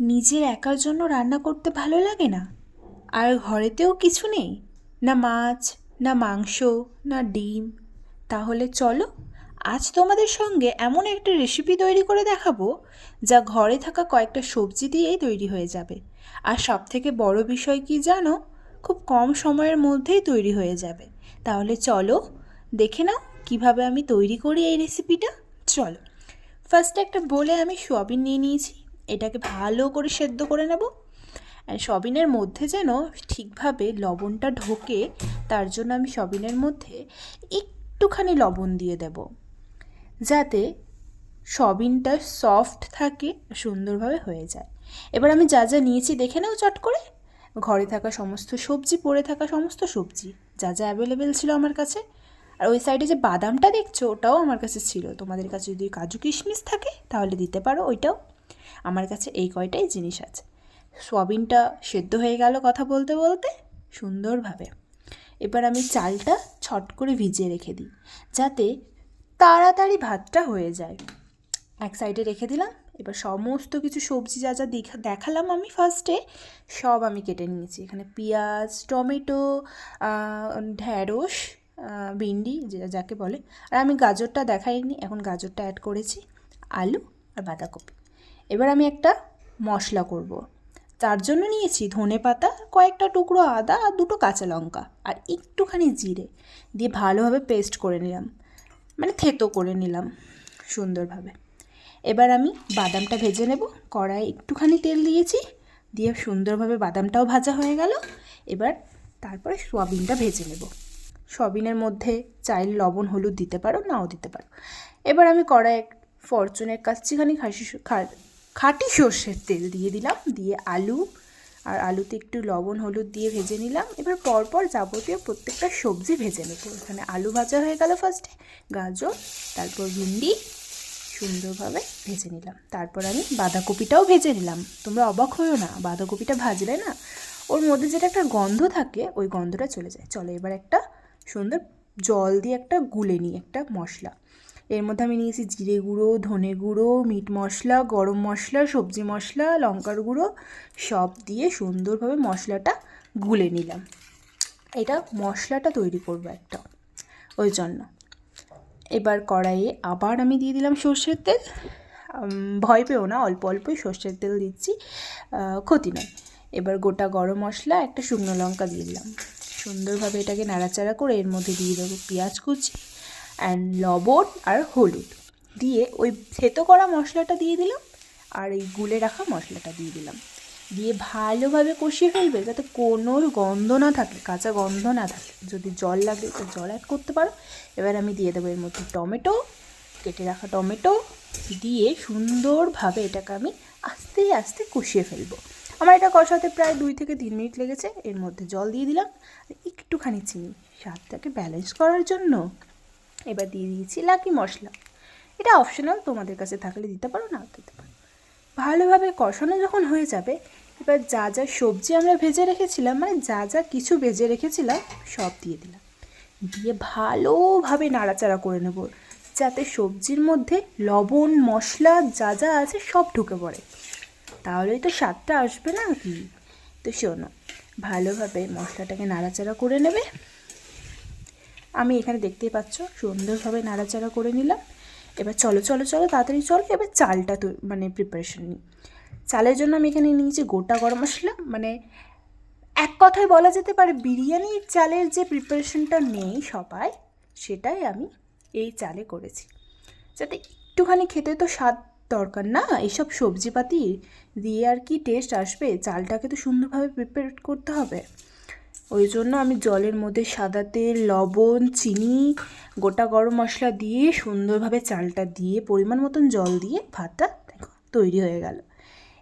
নিজের একার জন্য রান্না করতে ভালো লাগে না? আর ঘরেতেও কিছু নেই? না মাছ, না মাংস, না ডিম? তাহলে চলো, আজ তোমাদের সঙ্গে এমন একটা রেসিপি তৈরি করে দেখাবো, যা ঘরে থাকা কয়েকটা সবজি দিয়েই তৈরি হয়ে যাবে। আর সব থেকে বড় বিষয় কি জানো? খুব কম সময়ের মধ্যেই তৈরি হয়ে যাবে। তাহলে চলো, দেখে নাও কীভাবে আমি তৈরি করি এই রেসিপিটা চলো ফার্স্টে একটা বলে আমি সোয়াবিন নিয়ে নিয়েছি। এটাকে ভালো করে সেদ্ধ করে নেব। আর সবিনের মধ্যে যেন ঠিকভাবে লবণটা ঢোকে, তার জন্য আমি সবিনের মধ্যে একটুখানি লবণ দিয়ে দেব। যাতে সবিনটা সফট থাকে, সুন্দরভাবে হয়ে যায়। এবার আমি যা যা নিয়েছি দেখে নাও চট করে। ঘরে থাকা সমস্ত সবজি, পড়ে থাকা সমস্ত সবজি, যা যা অ্যাভেলেবেল ছিল আমার কাছে। আর ওই সাইডে যে বাদামটা দেখছ, ওটাও আমার কাছে ছিল। তোমাদের কাছে যদি কাজু কিশমিশ থাকে, তাহলে দিতে পারো ওইটাও। আমার কাছে এই কয়টাই জিনিস আছে। সোয়াবিনটা সেদ্ধ হয়ে গেল কথা বলতে বলতে, সুন্দরভাবে। এবার আমি চালটা ছট করে ভিজিয়ে রেখে দিই, যাতে তাড়াতাড়ি ভাতটা হয়ে যায়। এক সাইডে রেখে দিলাম, এবার সমস্ত কিছু সবজি যা যা দেখা দেখালাম আমি ফার্স্টে সব আমি কেটে নিয়েছি। এখানে পেঁয়াজ, টমেটো ঢ্যাঁড়স ভিন্ডি যাকে বলে। আর আমি গাজরটা দেখাইনি, এখন গাজরটা অ্যাড করেছি, আলু আর বাঁধাকপি। এবার আমি একটা মশলা করব। তার জন্য নিয়েছি ধনে পাতা, কয়েকটা টুকরো আদা আর দুটো কাঁচা লঙ্কা আর একটুখানি জিরে। দিয়ে ভালোভাবে পেস্ট করে নিলাম। মানে থেতো করে নিলাম সুন্দরভাবে। এবার আমি বাদামটা ভেজে নেব। কড়াই একটুখানি তেল দিয়েছি। দিয়ে সুন্দরভাবে বাদামটাও ভাজা হয়ে গেল। এবার তারপরে সোয়াবিনটা ভেজে নেব। সবিনের মধ্যে চাইল লবণ, হলুদ দিতে পারো, নাও দিতে পারো। এবার আমি কড়াই ফরচুনের কাছচিখানি খাসি খাঁটি সর্ষের তেল দিয়ে দিলাম, দিয়ে আলু, আর আলুতে একটু লবণ, হলুদ দিয়ে ভেজে নিলাম। এবার পরপর যাবতীয় প্রত্যেকটা সবজি ভেজে নেব। এখানে আলু ভাজা হয়ে গেল ফার্স্টে গাজর, তারপর ভিন্ডি, সুন্দরভাবে ভেজে নিলাম। তারপর আমি বাঁধাকপিটাও ভেজে নিলাম। তোমরা অবাক হয়েও না, বাঁধাকপিটা ভাজলে না, ওর মধ্যে যেটা একটা গন্ধ থাকে, ওই গন্ধটা চলে যায়। চলো এবার একটা সুন্দর জল দিয়ে একটা গুলে নিই, একটা মশলা। এর মধ্যে আমি নিয়েছি জিরে গুঁড়ো, ধনে গুঁড়ো, মিট মশলা, গরম মশলা, সবজি মশলা, লঙ্কার গুঁড়ো, সব দিয়ে সুন্দরভাবে মশলাটা গুলে নিলাম। এটা মশলাটা তৈরি করব একটা, ওই জন্য। এবার কড়াইয়ে আবার আমি দিয়ে দিলাম সর্ষের তেল। ভয় পেও না, অল্প অল্পই সর্ষের তেল দিচ্ছি ক্ষতি নয়। এবার গোটা গরম মশলা, একটা শুকনো লঙ্কা দিয়ে দিলাম। সুন্দরভাবে এটাকে নাড়াচাড়া করে এর মধ্যে দিয়ে দেবো পেঁয়াজ কুচি অ্যান্ড লবণ আর হলুদ। দিয়ে ওই থেতো করা মশলাটা দিয়ে দিলাম আর এই গুলে রাখা মশলাটা দিয়ে দিলাম। দিয়ে ভালোভাবে কষিয়ে ফেলবে যাতে কোনো গন্ধ না থাকে, কাঁচা গন্ধ না থাকে। যদি জল লাগে তো জল অ্যাড করতে পারো। এবার আমি দিয়ে দেবো এর মধ্যে টমেটো, কেটে রাখা টমেটো। দিয়ে সুন্দরভাবে এটাকে আমি আস্তে আস্তে কষিয়ে ফেলব। আমার এটা কষাতে প্রায় দুই থেকে তিন মিনিট লেগেছে। এর মধ্যে জল দিয়ে দিলাম। একটুখানি চিনি। স্বাদটাকে ব্যালেন্স করার জন্য এবার দিয়ে দিয়েছি লাকি মশলা। এটা অপশনাল তোমাদের কাছে থাকলে দিতে পারো না দিতে পারো। ভালোভাবে কষানো যখন হয়ে যাবে, এবার যা যা সবজি আমরা ভেজে রেখেছিলাম মানে যা যা কিছু ভেজে রেখেছিলাম, সব দিয়ে দিলাম। দিয়ে ভালোভাবে নাড়াচাড়া করে নেব, যাতে সবজির মধ্যে লবণ, মশলা যা যা আছে সব ঢুকে পড়ে। তাহলেই তো স্বাদটা আসবে না কি? তো শোনো, ভালোভাবে মশলাটাকে নাড়াচাড়া করে নেবে। আমি এখানে দেখতেই পাচ্ছ, সুন্দরভাবে নাড়াচাড়া করে নিলাম। এবার চলো চলো চলো, তাড়াতাড়ি চলো, এবার চালটা তো মানে প্রিপারেশন নিই। চালের জন্য আমি এখানে নিয়েছি গোটা গরম মশলা মানে এক কথায় বলা যেতে পারে বিরিয়ানির চালের যে প্রিপারেশনটা নেই সবাই, সেটাই আমি এই চালে করেছি। যাতে একটুখানি খেতে তো স্বাদ দরকার না এইসব সবজিপাতি দিয়ে আর কি টেস্ট আসবে, চালটাকে তো সুন্দরভাবে প্রিপেয়ার করতে হবে। ওই জন্য আমি জলের মধ্যে সাদা তেল, লবণ, চিনি, গোটা গরম মশলা দিয়ে সুন্দরভাবে চালটা দিয়ে পরিমাণ মতন জল দিয়ে ভাতটা দেখো তৈরি হয়ে গেল।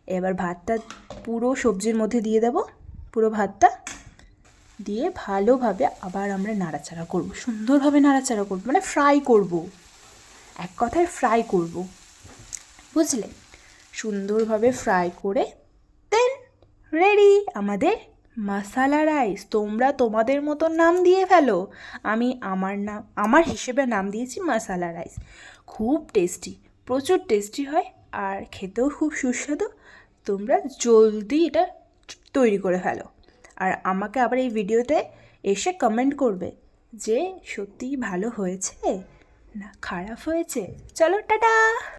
এবার ভাতটা পুরো সবজির মধ্যে দিয়ে দেব, পুরো ভাতটা দিয়ে ভালোভাবে আবার আমরা নাড়াচাড়া করব, সুন্দরভাবে নাড়াচাড়া করব মানে ফ্রাই করব, এক কথায় ফ্রাই করব। বুঝলে? সুন্দরভাবে ফ্রাই করে দেন রেডি আমাদের মাসালা রাইস তোমরা তোমাদের মতো নাম দিয়ে ফেলো। আমি আমার নাম, আমার হিসেবে নাম দিয়েছি মাসালা রাইস খুব টেস্টি প্রচুর টেস্টি হয় আর খেতেও খুব সুস্বাদু। তোমরা জলদি এটা তৈরি করে ফেলো। আর আমাকে আবার এই ভিডিওতে এসে কমেন্ট করবে যে সত্যিই ভালো হয়েছে না খারাপ হয়েছে। চলো, টাটা!